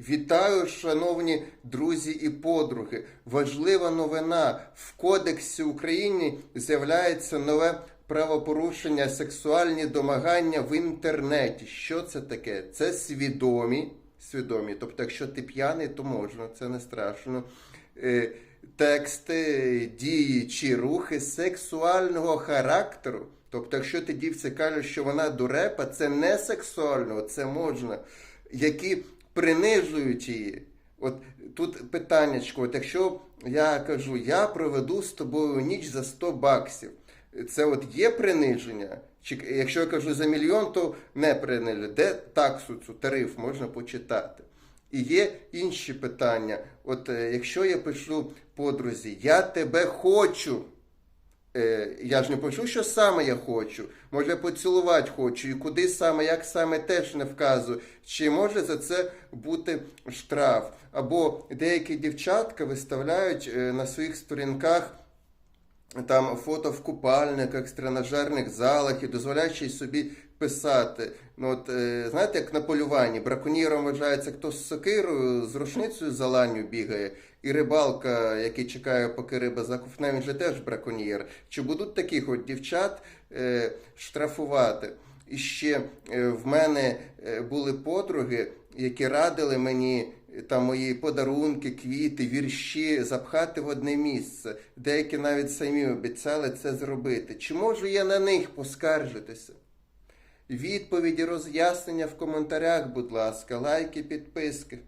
Вітаю, шановні друзі і подруги. Важлива новина. В Кодексі України з'являється нове правопорушення сексуальні домагання в інтернеті. Що це таке? Це свідомі. Свідомі. Тобто, якщо ти п'яний, то можна, це не страшно. Е, Тексти, дії чи рухи сексуального характеру. Тобто, якщо ти дівці кажеш, що вона дурепа, це не сексуально, це можна, які принижують її. От тут питаннячко, от якщо я кажу, я проведу з тобою ніч за 100 баксів, це от є приниження? Чи якщо я кажу за мільйон, то не приниження. Де таксу цю тариф можна почитати? І є інші питання. От е, якщо я пишу подрузі, я тебе хочу. Е, я ж не почув, що саме я хочу. Може, поцілувати хочу, і куди саме, як саме теж не вказую. Чи може за це бути штраф? Або деякі дівчатка виставляють е, на своїх сторінках там фото в купальниках, тренажерних залах і дозволяючи собі писати. Ну, от, е, знаєте, як на полюванні, браконьєром вважається, хто з сокирою, з рушницею за ланню бігає, і рибалка, який чекає, поки риба закуфне, він же теж браконьєр. Чи будуть таких от дівчат е, штрафувати? І ще е, в мене е, були подруги, які радили мені там мої подарунки, квіти, вірші запхати в одне місце. Деякі навіть самі обіцяли це зробити. Чи можу я на них поскаржитися? Відповіді, роз'яснення в коментарях, будь ласка, лайки, підписки.